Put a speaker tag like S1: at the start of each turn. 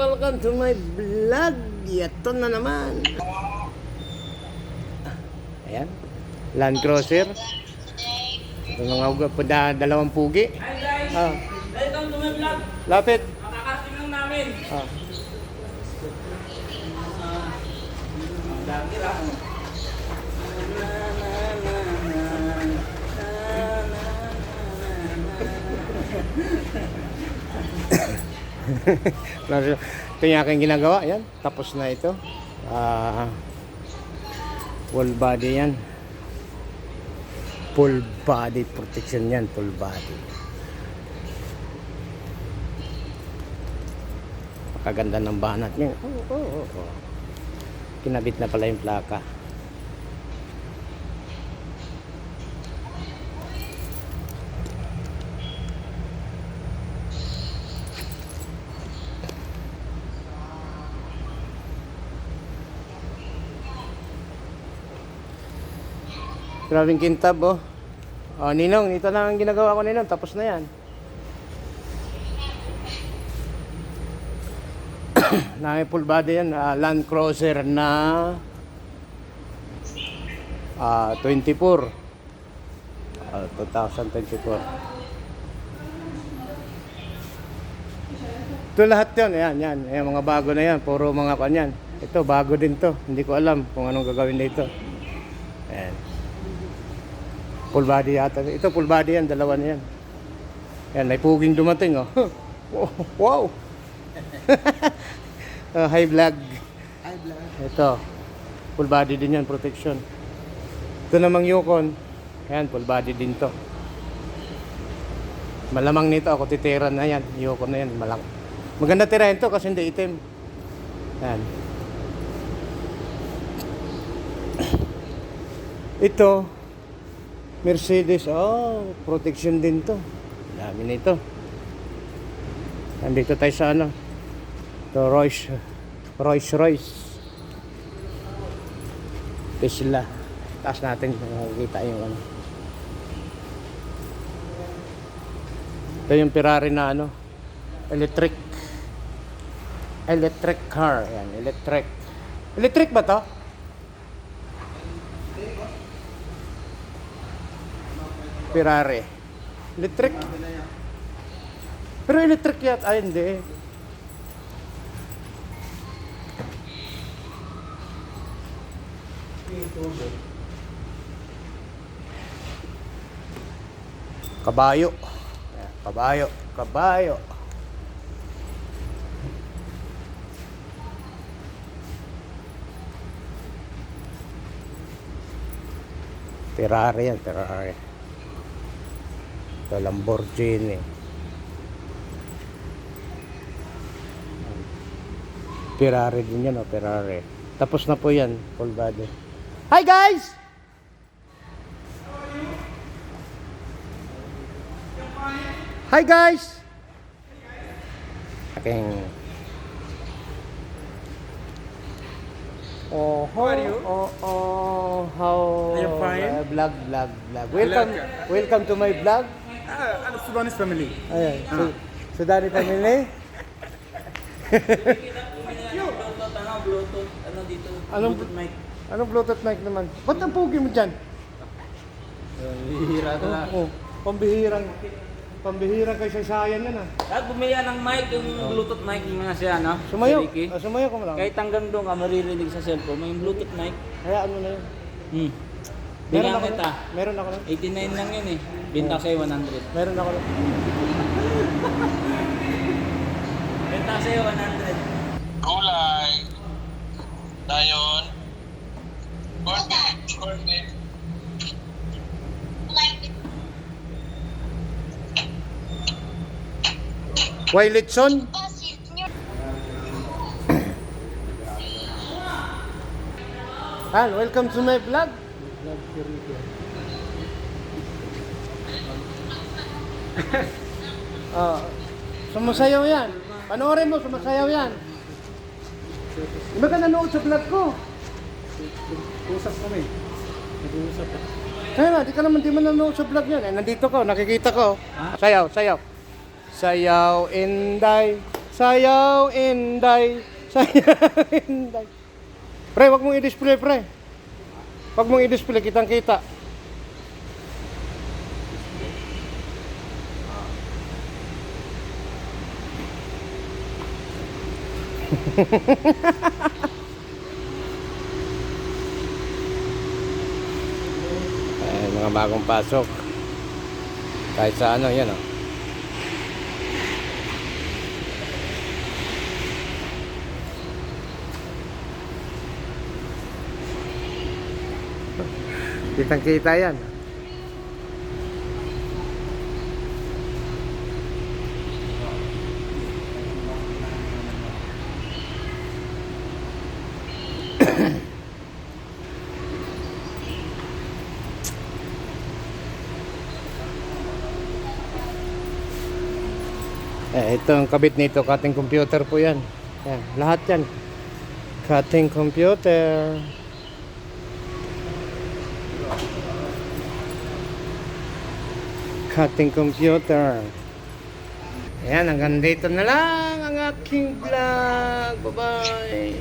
S1: Welcome to my vlog. Ito na naman. Ayan. Land Cruiser. Ito mga uga pa da, dalawang pugi.
S2: Hi guys!
S1: Ah,
S2: Welcome to my vlog!
S1: lapit.
S2: Makakasting lang namin!
S1: Ah. Ito yung aking ginagawa. Yan. Tapos na ito. Ah, full body yan. Full body protection yan. Full body. Pakaganda ng banat niya. Oo, oo, oo, oo. Kinabit na pala yung plaka. Grabing kintab oh. Oh, Ninong, ito na ang ginagawa ko Ninong. Tapos na yan. na full body yan. ah, Land Cruiser na ah 24. Ah, 2024. Ito lahat yun. Ayan, yan. Ayan, mga bago na yan. Puro mga kanyan. Ito, bago din to. Hindi ko alam kung anong gagawin dito. Ayan. Full body yata. Ito full body yan, dalawa na yan. Yan, may puging dumating oh. wow! Uh, high vlog.
S3: Hi, vlog.
S1: Ito. Full body din yan, protection. Ito namang Yukon. Ayan, full body din to. Malamang nito ako titira na yan. Yukon na yan, malang. Maganda tirahin to kasi hindi itim. Yan. Ito, Mercedes. Oh, protection din to. Dami nito. Nandito tayo sa ano. Ito, Royce. Royce Royce. Tesla. Taas natin makikita yung ano. Ito yung Ferrari na ano. Electric. Electric car. Yan, electric. Electric ba to? Ferrari. Electric. Pero electric yat. Ay, hindi. Kabayo. Kabayo. Kabayo. Ferrari yan, Ferrari. Ito, Lamborghini. Ferrari din yan, oh, Ferrari. Tapos na po yan, full body. Hi guys! Hi guys! Aking... Oh, how
S3: are you?
S1: Oh, oh, how...
S3: Are you fine?
S1: Uh, vlog, vlog, vlog. Welcome, welcome to my vlog.
S3: Ah, ano, Sudanese family.
S1: Ayan, so, so Danny family.
S2: Bluetooth, ano, Bluetooth, ano dito?
S1: Anong-
S2: Bluetooth mic.
S1: Anong Bluetooth mic naman? Ba't ang pugi mo dyan?
S2: Hihira ka na.
S1: Oh, oh, pambihirang, pambihirang kay sasayan yan ah.
S2: At bumili ka ng mic, yung Bluetooth mic yung mga siya, no?
S1: Sumayo,
S2: Si Ricky.
S1: ah, sumayo ko mo lang.
S2: Kahit hanggang doon ka maririnig sa cellphone, may Bluetooth mic.
S1: Hayaan mo na yun.
S2: Hmm.
S1: Meron
S2: Bigyan
S1: ako
S2: kita.
S1: Meron ako na.
S2: 89 lang yun eh. Binta ko sa'yo 100.
S1: Meron ako na.
S2: Binta ko sa'yo 100.
S4: Gulay. Dayon. Corn beef. Corn beef.
S1: Willetson. Han, welcome to my vlog. oh, sumasayaw yan. Panoorin mo, sumasayaw yan. Di ba ka nanood sa vlog ko?
S3: Usap kami. Nag-uusap ka.
S1: Kaya nga, di ka naman di man nanood sa vlog yan. Eh, nandito ko, nakikita ko. Sayaw, sayaw. Sayaw, inday. Sayaw, Inday. Sayaw, Inday. Pre, wag mong i-display, pre. Wag mong i-display, kitang-kita. Ay, mga bagong pasok. Kahit sa ano, yan oh. Kitang kita yan. Eh, ito ang kabit nito, cutting computer po yan. Yan, lahat yan. Cutting computer. Cutting computer. Ayan, hanggang dito na lang ang aking vlog. Bye-bye.